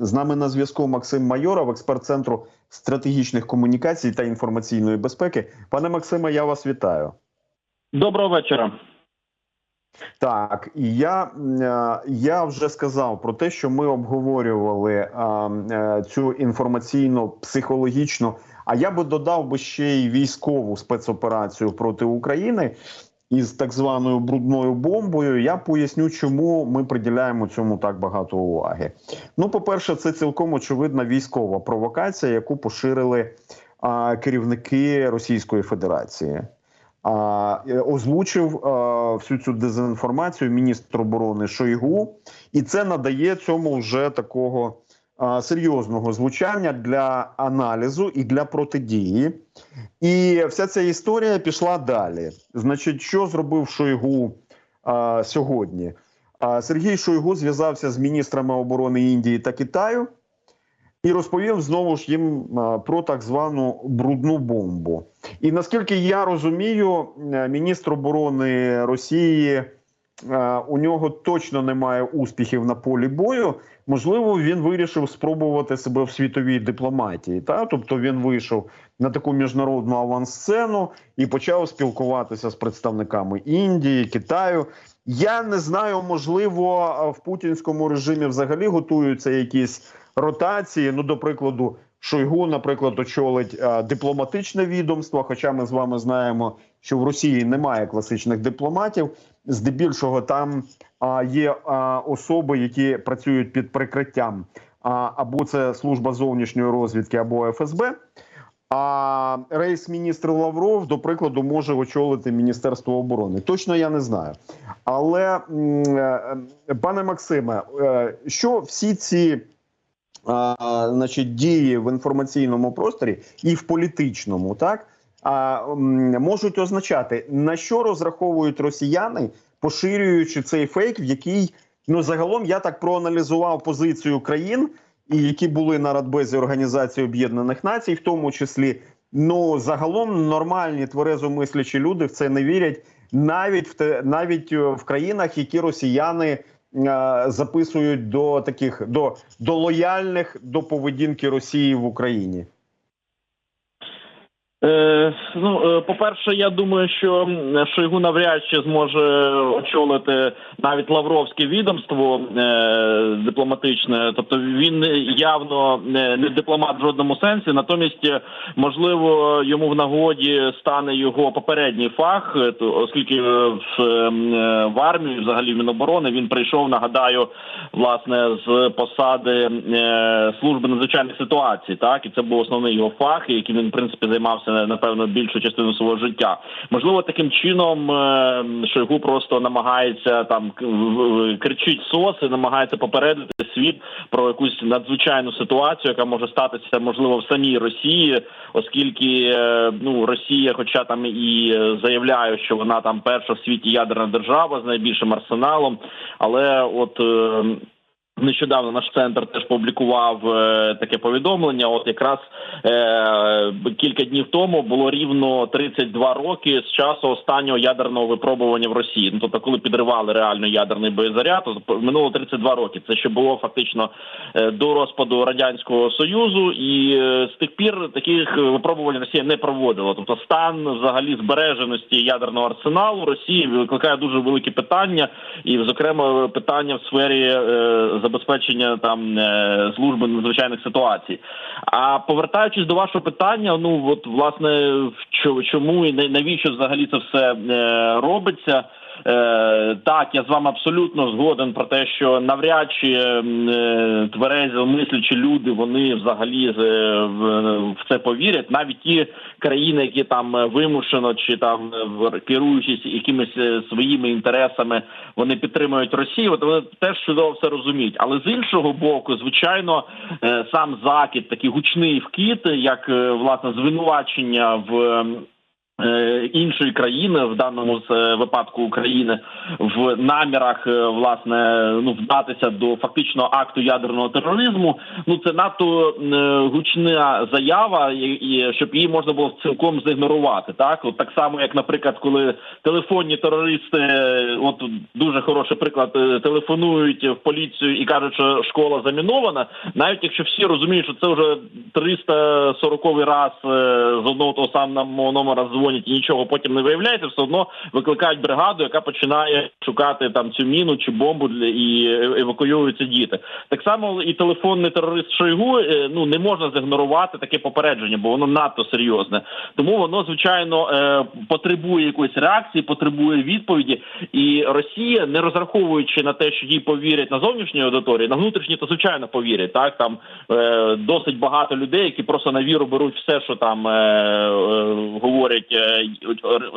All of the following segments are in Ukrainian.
З нами на зв'язку Максим Майоров, експерт центру стратегічних комунікацій та інформаційної безпеки. Пане Максиме, я вас вітаю. Доброго вечора. Так, я е, я вже сказав про те, що ми обговорювали а, е, цю інформаційно психологічну. А я би додав би ще й військову спецоперацію проти України із так званою брудною бомбою. Я поясню, чому ми приділяємо цьому так багато уваги. Ну, по-перше, це цілком очевидна військова провокація, яку поширили а, керівники Російської Федерації. А, озвучив а, всю цю дезінформацію міністр оборони Шойгу, і це надає цьому вже такого серйозного звучання для аналізу і для протидії. І вся ця історія пішла далі. Значить, що зробив Шойгу а, сьогодні? А, Сергій Шойгу зв'язався з міністрами оборони Індії та Китаю і розповів знову ж їм про так звану брудну бомбу. І наскільки я розумію, міністр оборони Росії у нього точно немає успіхів на полі бою. Можливо, він вирішив спробувати себе в світовій дипломатії. Та тобто він вийшов на таку міжнародну авансцену і почав спілкуватися з представниками Індії, Китаю. Я не знаю, можливо, в путінському режимі взагалі готуються якісь ротації. Ну, до прикладу, Шойгу, наприклад, очолить а, дипломатичне відомство. Хоча ми з вами знаємо, що в Росії немає класичних дипломатів. Здебільшого там є особи, які працюють під прикриттям, або це служба зовнішньої розвідки, або ФСБ. А рейс міністр Лавров, до прикладу, може очолити Міністерство оборони. Точно я не знаю. Але, пане Максиме, е, що всі ці а, значить, дії в інформаційному просторі і в політичному, так а, можуть означати, на що розраховують росіяни, поширюючи цей фейк, в який ну загалом я так проаналізував позицію країн і які були на Радбезі Організації Об'єднаних Націй, в тому числі. Ну загалом нормальні тверезомислячі люди в це не вірять, навіть в те, навіть в країнах, які росіяни е, записують до таких до, до лояльних до поведінки Росії в Україні. Е, ну, по-перше, я думаю, що Шойгу навряд чи зможе очолити навіть Лавровське відомство е, дипломатичне. Тобто він явно не, дипломат в жодному сенсі. Натомість, можливо, йому в нагоді стане його попередній фах, оскільки в, в армію, взагалі в Міноборони, він прийшов, нагадаю, власне, з посади е, служби надзвичайних ситуацій. Так і це був основний його фах, яким він в принципі займався напевно більшу частину свого життя. Можливо, таким чином Шойгу просто намагається там кричить сос і намагається попередити світ про якусь надзвичайну ситуацію, яка може статися можливо в самій Росії, оскільки ну Росія, хоча там і заявляє, що вона там перша в світі ядерна держава з найбільшим арсеналом, але от. Нещодавно наш центр теж публікував е, таке повідомлення. От якраз е, кілька днів тому було рівно 32 роки з часу останнього ядерного випробування в Росії. Ну тобто, коли підривали реально ядерний боєзаряд, то минуло 32 роки. Це ще було фактично е, до розпаду радянського союзу, і е, з тих пір таких випробувань Росія не проводила. Тобто, стан взагалі збереженості ядерного арсеналу Росії викликає дуже великі питання, і зокрема питання в сфері. Е, забезпечення там е, служби надзвичайних ситуацій. А повертаючись до вашого питання, ну от власне чому і навіщо взагалі це все е, робиться? Е, так, я з вами абсолютно згоден про те, що навряд чи е, тверезі мислячі люди вони взагалі е, в це повірять. Навіть ті країни, які там вимушено чи там керуючись якимись своїми інтересами, вони підтримують Росію. От вони теж чудово все розуміють. Але з іншого боку, звичайно, сам закид такий гучний вкіт, як власне звинувачення в е, іншої країни, в даному е, випадку України, в намірах е, власне ну вдатися до фактичного акту ядерного тероризму. Ну це надто е, гучна заява, і, щоб її можна було цілком зігнорувати. Так, от так само, як, наприклад, коли телефонні терористи, е, от дуже хороший приклад, е, телефонують в поліцію і кажуть, що школа замінована, навіть якщо всі розуміють, що це вже 340 раз е, з одного того самого номера дзвонять і нічого потім не виявляється, все одно викликають бригаду, яка починає шукати там цю міну чи бомбу для і евакуюються діти. Так само і телефонний терорист Шойгу е, ну не можна зігнорувати таке попередження, бо воно надто серйозне. Тому воно звичайно е, потребує якоїсь реакції, потребує відповіді. І Росія, не розраховуючи на те, що їй повірять на зовнішній аудиторії, на внутрішній то звичайно повірять. Так там е, досить багато людей, які просто на віру беруть все, що там говорять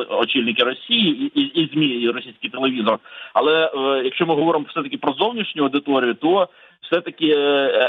очільники Росії і, і, і змі, і російський телевізор. Але е, якщо ми говоримо все таки про зовнішню аудиторію, то все таки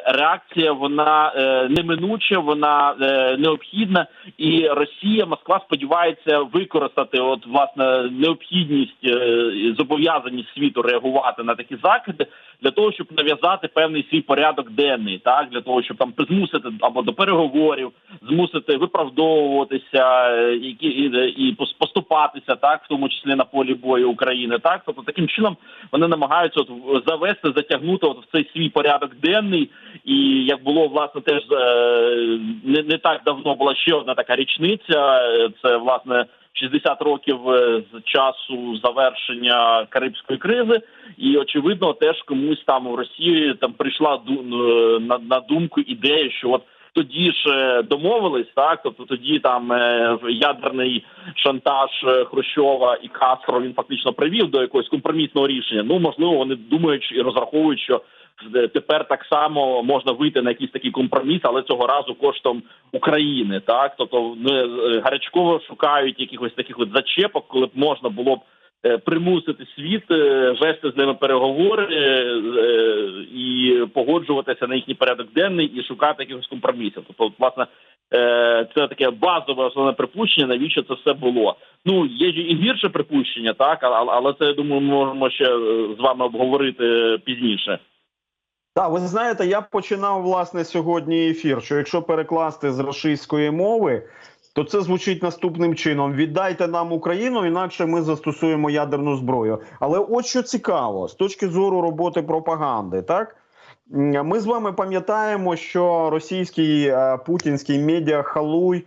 реакція вона е, неминуча, вона е, необхідна, і Росія, Москва сподівається використати от власне необхідність е, зобов'язаність світу реагувати на такі закиди для того, щоб нав'язати певний свій порядок денний, так? Для того, щоб там змусити або до переговорів, змусити виправдовуватися е, і, і, і поступатися, так? В тому числі на полі бою України, так? Тобто таким чином вони намагаються от завести, затягнути от в цей свій порядок денний, і як було власне теж е, не, не так давно була ще одна така річниця. е, Це власне 60 років е, з часу завершення карибської кризи, і очевидно, теж комусь там у Росії там прийшла на, на думку ідея, що от. Тоді ж е, домовились, так тобто тоді там е, ядерний шантаж е, Хрущова і Кастро він фактично привів до якогось компромісного рішення. Ну можливо, вони думають і розраховують, що е, тепер так само можна вийти на якийсь такий компроміс, але цього разу коштом України. Так, тобто вони е, гарячково шукають якихось таких от зачепок, коли б можна було б е, примусити світ е, вести з ними переговори е, е, і погоджуватися на їхній порядок денний і шукати якихось компромісів. Тобто, власне, е, це таке базове основне припущення, навіщо це все було. Ну є ж і гірше припущення, так але, це я думаю, можемо ще е, з вами обговорити пізніше. Так, ви знаєте, я починав власне сьогодні ефір. Що якщо перекласти з російської мови, то це звучить наступним чином: віддайте нам Україну, інакше ми застосуємо ядерну зброю. Але от що цікаво, з точки зору роботи пропаганди, так ми з вами пам'ятаємо, що російський е, путінський медіахалуй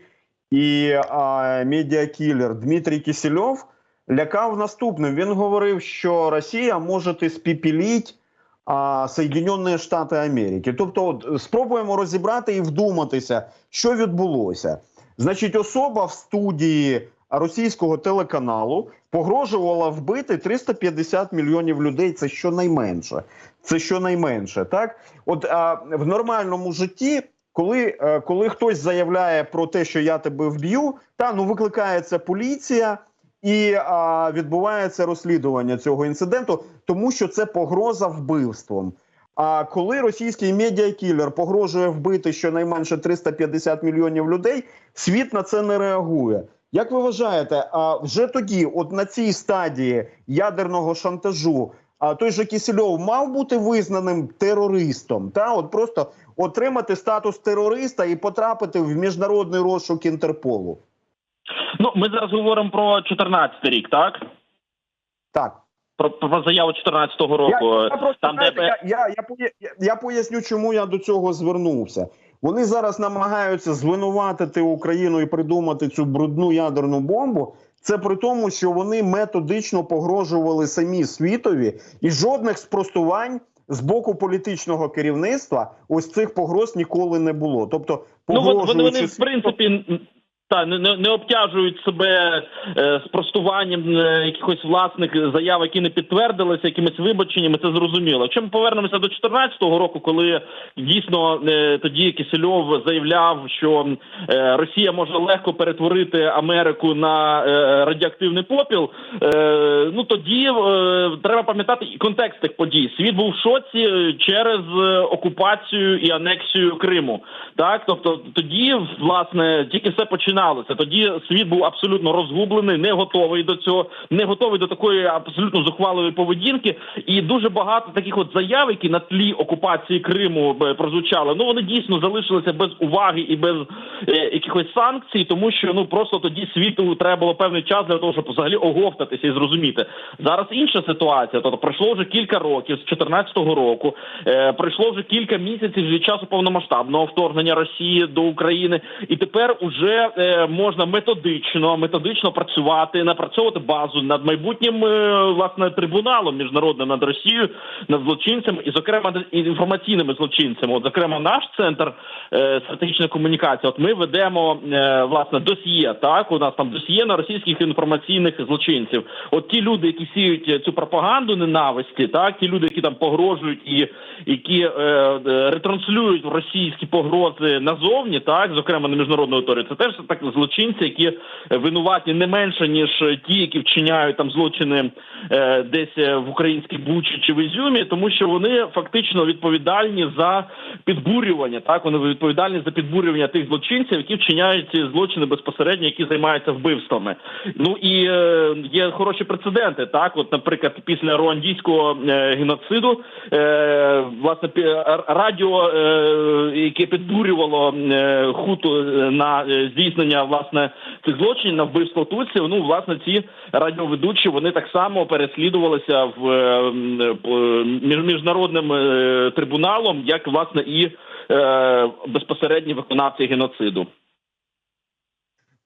і е, медіакілер Дмитрій Кисельов лякав наступним. Він говорив, що Росія може спіпіліть а, Соєдинені Штати Америки. Тобто, от, спробуємо розібрати і вдуматися, що відбулося. Значить, особа в студії російського телеканалу погрожувала вбити 350 мільйонів людей. Це щонайменше. Це щонайменше, так? От а, в нормальному житті. Коли, е, коли хтось заявляє про те, що я тебе вб'ю, та ну викликається поліція, і а, відбувається розслідування цього інциденту, тому що це погроза вбивством. А коли російський медіакілер погрожує вбити щонайменше 350 мільйонів людей, світ на це не реагує. Як ви вважаєте, а вже тоді, от на цій стадії ядерного шантажу, а той же Кісельов мав бути визнаним терористом, та от просто отримати статус терориста і потрапити в міжнародний розшук Інтерполу? Ну ми зараз говоримо про 14 рік, так Так. про, про заяву 14-го року. Я, я, просто, там, знаєте, де я, я, я, я, поясню, чому я до цього звернувся. Вони зараз намагаються звинуватити Україну і придумати цю брудну ядерну бомбу. Це при тому, що вони методично погрожували самі світові, і жодних спростувань з боку політичного керівництва ось цих погроз ніколи не було. Тобто, ну вони, вони в принципі та не, не, не обтяжують себе е, спростуванням е, якихось власних заяв, які не підтвердилися, якимись вибаченнями. Це зрозуміло. Якщо ми повернемося до 2014 року, коли дійсно е, тоді Кисельов заявляв, що е, Росія може легко перетворити Америку на е, радіоактивний попіл. Е, ну тоді е, треба пам'ятати і контекст тих подій. Світ був в шоці е, через е, окупацію і анексію Криму. Так, тобто тоді власне тільки все починалося починалося. Тоді світ був абсолютно розгублений, не готовий до цього, не готовий до такої абсолютно зухвалої поведінки. І дуже багато таких от заяв, які на тлі окупації Криму е, прозвучали. Ну вони дійсно залишилися без уваги і без е, якихось санкцій, тому що ну просто тоді світу треба було певний час для того, щоб взагалі оговтатися і зрозуміти. Зараз інша ситуація. Тобто пройшло вже кілька років з 2014 року. Е, пройшло вже кілька місяців від часу повномасштабного вторгнення Росії до України, і тепер уже е, можна методично, методично працювати, напрацьовувати базу над майбутнім е, власне трибуналом міжнародним над Росією, над злочинцями, і зокрема інформаційними злочинцями. От зокрема, наш центр е, стратегічної комунікації. От ми ведемо власне досьє. Так у нас там досьє на російських інформаційних злочинців. От ті люди, які сіють цю пропаганду ненависті, так ті люди, які там погрожують і які ретранслюють російські погрози назовні, так зокрема на міжнародну аудиторію, це теж так злочинці, які е, винуваті не менше ніж ті, які вчиняють там злочини е, десь е, в українській бучі чи в Ізюмі, тому що вони фактично відповідальні за підбурювання. Так вони відповідальні за підбурювання тих злочинців, які вчиняють ці злочини безпосередньо, які займаються вбивствами. Ну і е, є хороші прецеденти. Так, от, наприклад, після руандійського е, геноциду, е, власне, радіо, е, яке підбурювало е, хуту е, на е, здійснення власне цих злочинів на вбивство тутсів. Ну, власне, ці радіоведучі вони так само переслідувалися в е, між- міжнародним е, трибуналом, як власне і е, безпосередні виконавці геноциду.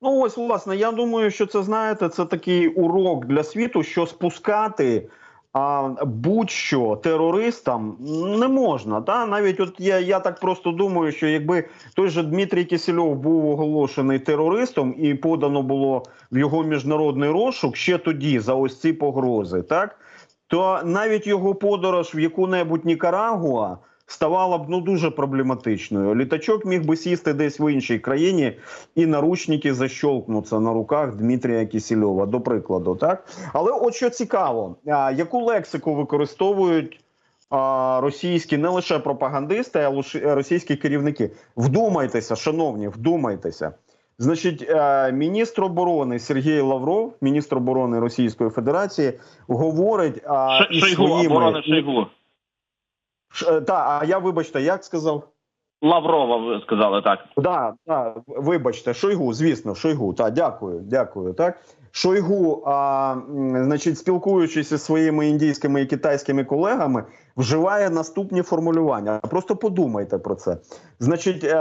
Ну ось власне, я думаю, що це знаєте, це такий урок для світу, що спускати а, будь-що терористам не можна. Та навіть от я, я так просто думаю, що якби той же Дмитрій Кисельов був оголошений терористом і подано було в його міжнародний розшук ще тоді за ось ці погрози, так то навіть його подорож в яку-небудь Нікарагуа ставала б ну дуже проблематичною. Літачок міг би сісти десь в іншій країні, і наручники защолкнуться на руках Дмитрія Кісільова, до прикладу, так але от що цікаво, а, яку лексику використовують а, російські не лише пропагандисти, а російські керівники. Вдумайтеся, шановні, вдумайтеся. Значить, е, міністр оборони Сергій Лавров, міністр оборони Російської Федерації, говорить а, Шойгу, своїми оборони Шойгу. Ш- е, Та, а я вибачте, як сказав? Лаврова, ви сказали так. Да, да, вибачте, Шойгу, звісно, Шойгу. Так, дякую, дякую. Так, Шойгу, а, значить, спілкуючись зі своїми індійськими і китайськими колегами, вживає наступні формулювання. Просто подумайте про це. Значить, е,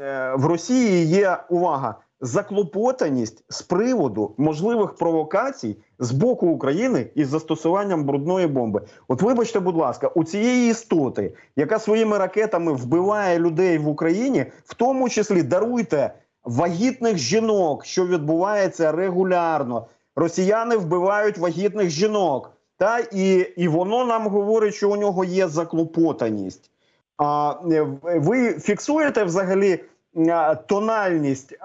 е, в Росії є увага. Заклопотаність з приводу можливих провокацій з боку України із застосуванням брудної бомби. От вибачте, будь ласка, у цієї істоти, яка своїми ракетами вбиває людей в Україні, в тому числі даруйте вагітних жінок, що відбувається регулярно. Росіяни вбивають вагітних жінок, та і, і воно нам говорить, що у нього є заклопотаність. А е, ви фіксуєте взагалі тональність,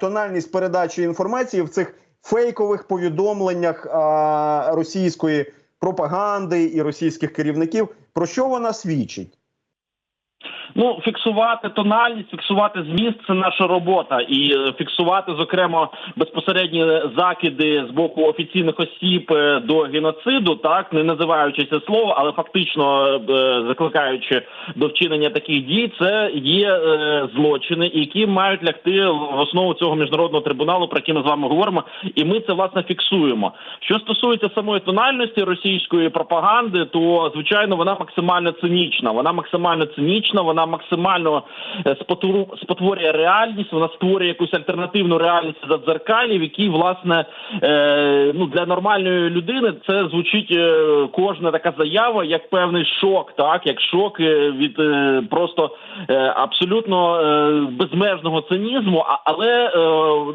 тональність передачі інформації в цих фейкових повідомленнях російської пропаганди і російських керівників? Про що вона свідчить? Ну, фіксувати тональність, фіксувати зміст це наша робота, і е, фіксувати, зокрема, безпосередні закиди з боку офіційних осіб е, до геноциду, так не називаючи це слово, але фактично е, закликаючи до вчинення таких дій, це є злочини, які мають лягти в основу цього міжнародного трибуналу, про який ми з вами говоримо, і ми це власне фіксуємо. Що стосується самої тональності російської пропаганди, то звичайно вона максимально цинічна. Вона максимально цинічна, вона максимально е, спотворює реальність. Вона створює якусь альтернативну реальність за дзеркалі, в якій власне е, ну для нормальної людини це звучить е, кожна така заява як певний шок, так як шок від просто абсолютно безмежного цинізму. Але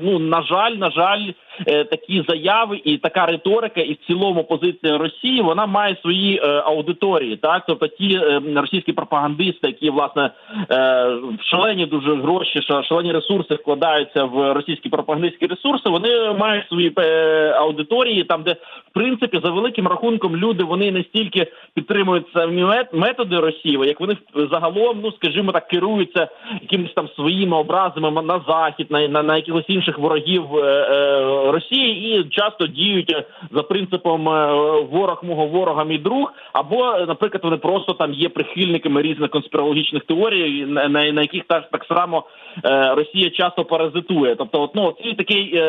ну на жаль, на жаль, такі заяви і така риторика, і в цілому позиція Росії вона має свої е, аудиторії, так тобто ті е, російські пропагандисти, які власне е, шалені дуже гроші, ша- шалені ресурси вкладаються в російські пропагандистські ресурси. Вони мають свої е, аудиторії, там де в принципі за великим рахунком люди вони не стільки підтримують самі методи Росії, як вони загалом, ну скажімо так, керуються якимись там своїми образами на захід, на, на, на якихось інших ворогів е, е, Росії, і часто діють е, за принципом е, ворог мого ворога мій друг. Або, наприклад, вони просто там є прихильниками різних конспірологічних теорій, на, на, на яких так, так само е, Росія часто паразитує. Тобто, от, ну, цей такий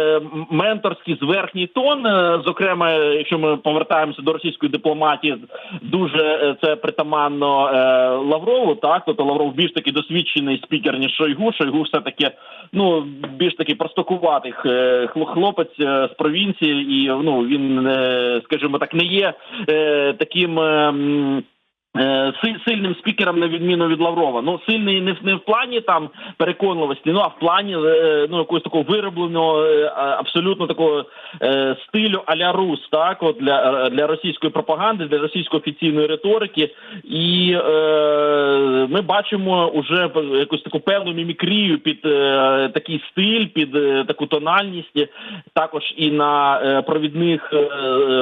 менторський зверхній тон, зокрема, якщо ми повертаємося до російської дипломатії, дуже це притаманно Лаврову. Так, тобто Лавров більш таки досвідчений спікер ніж Шойгу. Шойгу все таки ну більш такий простокуватий е, хло- хлопець е, з провінції, і ну він, е, скажімо так, не є е, таким. Е, Сильним спікером на відміну від Лаврова. Ну сильний не в не в плані там переконливості, ну а в плані е, ну якогось такого виробленого е, абсолютно такого стилю аля рус, так от для, для російської пропаганди, для російської офіційної риторики, і е, ми бачимо уже якусь таку певну мімікрію під е, такий стиль, під е, таку тональність, також і на е, провідних е,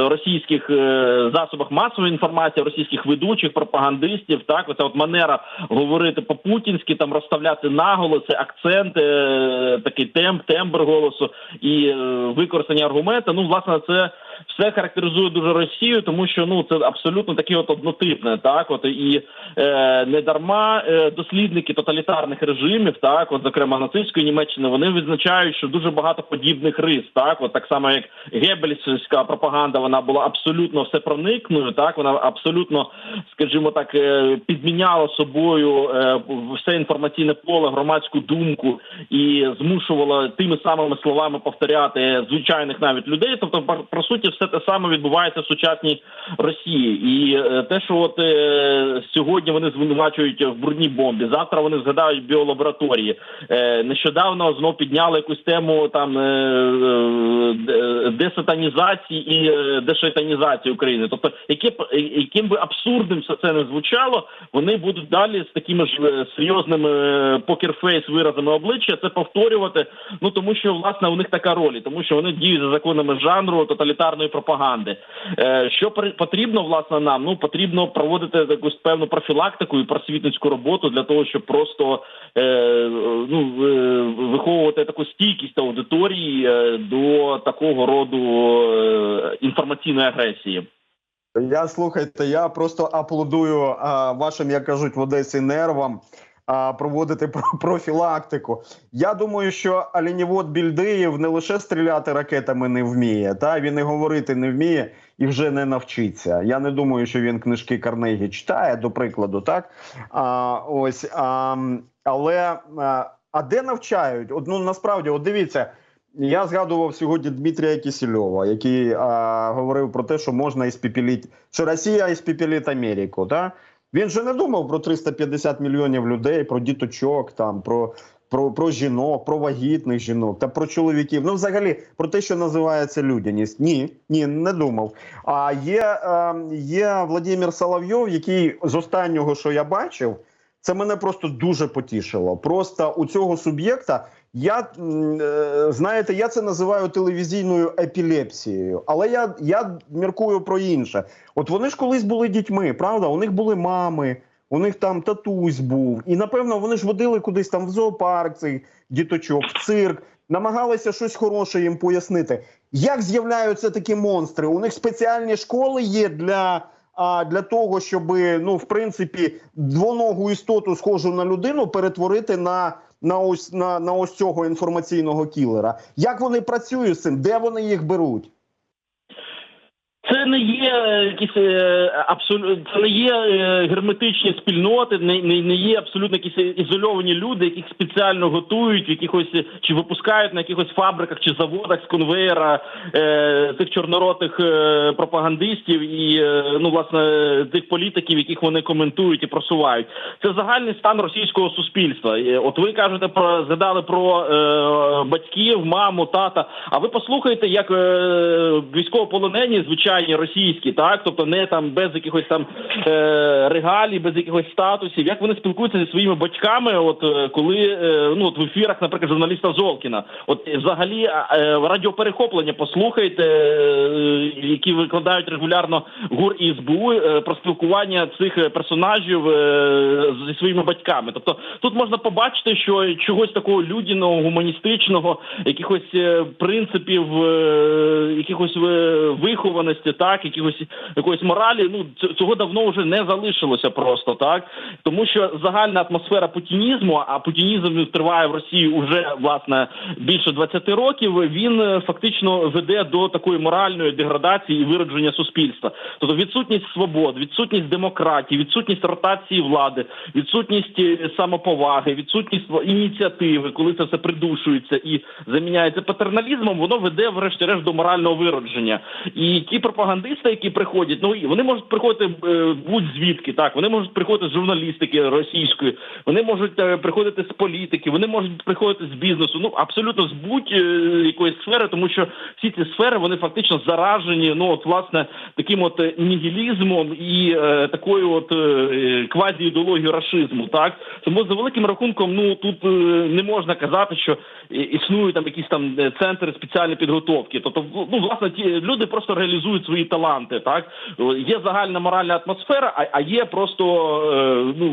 російських е, засобах масової інформації, російських ведучих, пропагандистів. Так, оця от манера говорити по-путінськи, там розставляти наголоси, акценти, е, такий темп, тембр голосу і е, використання аргумента. Ну, власне, це все характеризує дуже Росію, тому що ну це абсолютно таке от однотипне, так от і е, не дарма е, дослідники тоталітарних режимів, так от зокрема нацистської Німеччини, вони відзначають, що дуже багато подібних рис, так от так само як гебельська пропаганда, вона була абсолютно всепроникною, так вона абсолютно, скажімо так, е, підміняла собою е, все інформаційне поле, громадську думку і змушувала тими самими словами повторяти звичайних навіть людей. Тобто, по суті, все те саме відбувається в сучасній Росії, і е, те, що от е, сьогодні вони звинувачують в брудній бомбі, завтра вони згадають біолабораторії. Е, нещодавно знов підняли якусь тему там е, е, десатанізації і е, дешайтанізації України. Тобто, яке е, яким би абсурдним все це не звучало, вони будуть далі з такими ж е, серйозними е, покерфейс виразами обличчя це повторювати. Ну тому що власне у них така роль, тому що вони діють за законами жанру тоталітарної пропаганди. Е, що потрібно власне нам? Ну потрібно проводити якусь певну профілактику і просвітницьку роботу для того, щоб просто е, ну е, виховувати таку стійкість аудиторії до такого роду інформаційної агресії. Я слухайте, я просто аплодую а, вашим, як кажуть в Одесі, нервам проводити про- профілактику. Я думаю, що Алінівод Більдеєв не лише стріляти ракетами не вміє, та він і говорити не вміє і вже не навчиться. Я не думаю, що він книжки Карнегі читає, до прикладу, так а, ось а, але а, де навчають? От, ну насправді, от дивіться. Я згадував сьогодні Дмитрія Кісельова, який а, говорив про те, що можна іспіпіліть, що Росія іспіпіліть Америку. Та? Він же не думав про 350 мільйонів людей, про діточок, там, про, про, про жінок, про вагітних жінок та про чоловіків. Ну, взагалі, про те, що називається людяність. Ні, ні, не думав. А є, е, є Владимир Соловйов, який з останнього, що я бачив, це мене просто дуже потішило. Просто у цього суб'єкта я е, знаєте, я це називаю телевізійною епілепсією, але я, я міркую про інше. От вони ж колись були дітьми, правда? У них були мами, у них там татусь був, і напевно вони ж водили кудись там в зоопарк цих діточок, в цирк, намагалися щось хороше їм пояснити. Як з'являються такі монстри? У них спеціальні школи є для. А для того, щоб ну в принципі двоногу істоту схожу на людину перетворити на, на ось на, на ось цього інформаційного кілера. Як вони працюють з цим? Де вони їх беруть? Не є е, якісь е, абсолютно це не є е, герметичні спільноти, не, не, не є абсолютно якісь ізольовані люди, яких спеціально готують, якихось чи випускають на якихось фабриках чи заводах з конвейера е, цих чорноротих пропагандистів і ну власне тих політиків, яких вони коментують і просувають. Це загальний стан російського суспільства. От ви кажете про згадали про е, батьків, маму, тата. А ви послухайте, як е, військовополонені, звичайні російські, так? Тобто не там без якихось там е, регалій, без якихось статусів, як вони спілкуються зі своїми батьками, от е, коли е, ну от в ефірах, наприклад, журналіста Золкіна, от взагалі е, радіоперехоплення послухайте, е, які викладають регулярно ГУР і СБУ е, про спілкування цих персонажів е, зі своїми батьками. Тобто тут можна побачити, що чогось такого людяного, гуманістичного, якихось е, принципів, е, якихось е, вихованості, так, якихось якоїсь моралі. Ну цього давно вже не залишилося просто так, тому що загальна атмосфера путінізму, а путінізм триває в Росії уже власне більше 20 років. Він е, фактично веде до такої моральної деградації і виродження суспільства. Тобто відсутність свобод, відсутність демократії, відсутність ротації влади, відсутність е, самоповаги, відсутність ініціативи, коли це все придушується і заміняється патерналізмом, воно веде врешті-решт до морального виродження. І ті пропагандисти, які приходять, ну вони можуть приходити е, будь-звідки, так вони можуть приходити з журналістики російської, вони можуть е, приходити з політики, вони можуть приходити з бізнесу. Ну абсолютно з будь-якої сфери, тому що всі ці сфери вони фактично заражені. Ну от власне таким от е, нігілізмом і е, такою от е, квазі-ідеологією рашизму. Так тому за великим рахунком, ну тут е, не можна казати, що е, існують там якісь там е, центри спеціальної підготовки. Тобто, ну власне, ті люди просто реалізують свої таланти. Так є загальна моральна атмосфера, а, а є просто е,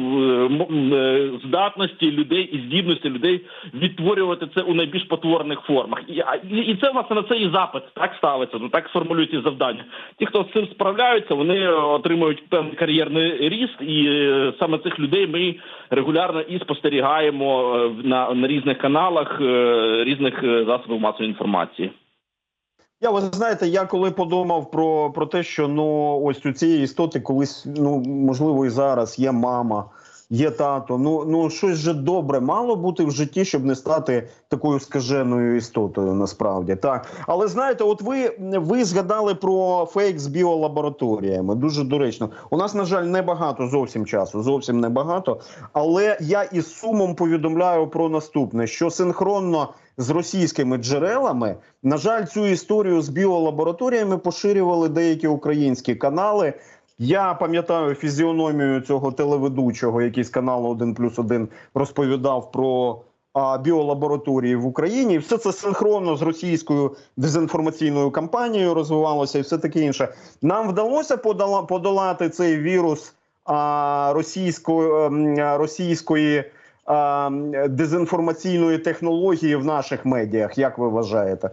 ну е, здатності людей і здібності людей відтворювати це у найбільш потворних формах. І, і, це власне на це і запит так ставиться. Ну так формулюють ці завдання. Ті, хто з цим справляються, вони отримують певний кар'єрний ріст, і саме цих людей ми регулярно і спостерігаємо на, на різних каналах різних е, засобів масової інформації. Я ви знаєте, я коли подумав про, про те, що ну ось у цієї істоти колись, ну можливо, і зараз є мама, є тато. Ну ну щось же добре мало бути в житті, щоб не стати такою скаженою істотою. Насправді так. Але знаєте, от ви, ви згадали про фейк з біолабораторіями. Дуже доречно. У нас, на жаль, небагато зовсім часу, зовсім небагато. Але я із сумом повідомляю про наступне: що синхронно з російськими джерелами, на жаль, цю історію з біолабораторіями поширювали деякі українські канали. Я пам'ятаю фізіономію цього телеведучого, який з каналу 1 плюс 1 розповідав про а, біолабораторії в Україні. І все це синхронно з російською дезінформаційною кампанією розвивалося і все таке інше. Нам вдалося подола- подолати цей вірус а, російської, ем, російської а, дезінформаційної технології в наших медіях. Як ви вважаєте?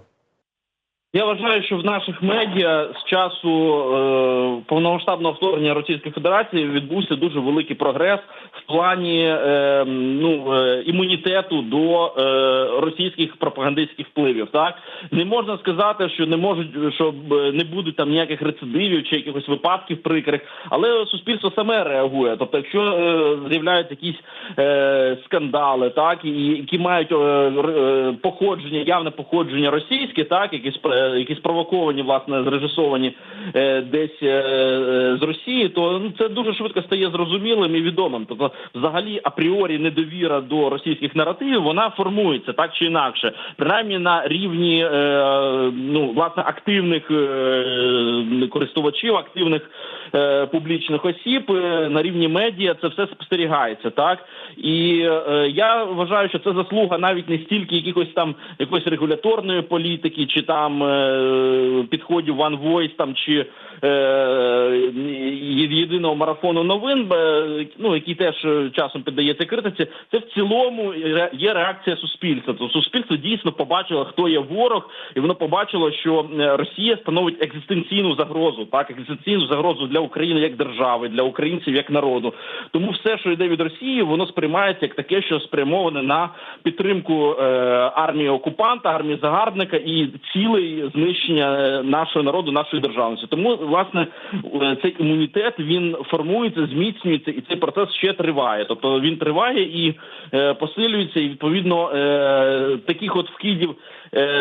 Я вважаю, що в наших медіа з часу е, повномасштабного вторгнення Російської Федерації відбувся дуже великий прогрес в плані е, ну, е, імунітету до е, російських пропагандистських впливів. Так не можна сказати, що не можуть, що е, не будуть там ніяких рецидивів чи якихось випадків прикрих, але суспільство саме реагує. Тобто, якщо е, з'являються якісь е, скандали, так і які мають е, е, походження, явне походження російське, так які спр- е, які спровоковані, власне, зрежисовані е, десь е, е, з Росії, то ну це дуже швидко стає зрозумілим і відомим. Тобто, взагалі, апріорі недовіра до російських наративів вона формується так чи інакше, принаймні на рівні е, ну власне активних е, користувачів, активних е, публічних осіб е, на рівні медіа це все спостерігається, так і е, я вважаю, що це заслуга навіть не стільки якихось там якоїсь регуляторної політики, чи там е, підходів One Voice, там чи е, єдиного марафону новин, е, ну який теж е, часом піддається критиці. Це в цілому є реакція суспільства. То суспільство дійсно побачило, хто є ворог, і воно побачило, що е, Росія становить екзистенційну загрозу, так екзистенційну загрозу для України як держави, для українців як народу. Тому все, що йде від Росії, воно сприймається як таке, що спрямоване на підтримку е, армії окупанта, армії загарбника і цілей знищення е, нашого народу, нашої державності. Тому власне е, цей імунітет він формується, зміцнюється, і цей процес ще триває. Тобто він триває і е, посилюється. І відповідно е, таких от вкидів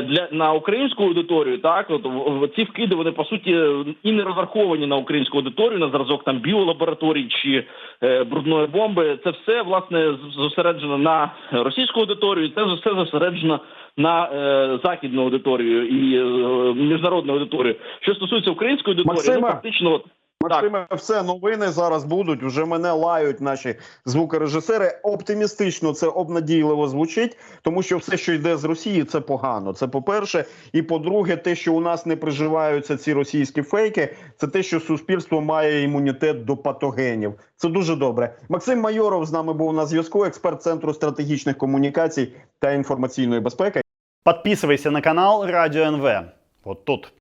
для на українську аудиторію, так от в- ці вкиди вони по суті і не розраховані на українську аудиторію на зразок там біолабораторій чи е, брудної бомби. Це все власне зосереджено на російську аудиторію. Це все зосереджено на е, західну аудиторію і е, міжнародну аудиторію. Що стосується української аудиторії, Максиме, ну фактично от, Максиме, все новини зараз будуть. Вже мене лають наші звукорежисери. Оптимістично це обнадійливо звучить, тому що все, що йде з Росії, це погано. Це по-перше, і по-друге, те, що у нас не приживаються ці російські фейки, це те, що суспільство має імунітет до патогенів. Це дуже добре. Максим Майоров з нами був на зв'язку, експерт центру стратегічних комунікацій та інформаційної безпеки. Подписывайся на канал Радио НВ. Вот тут.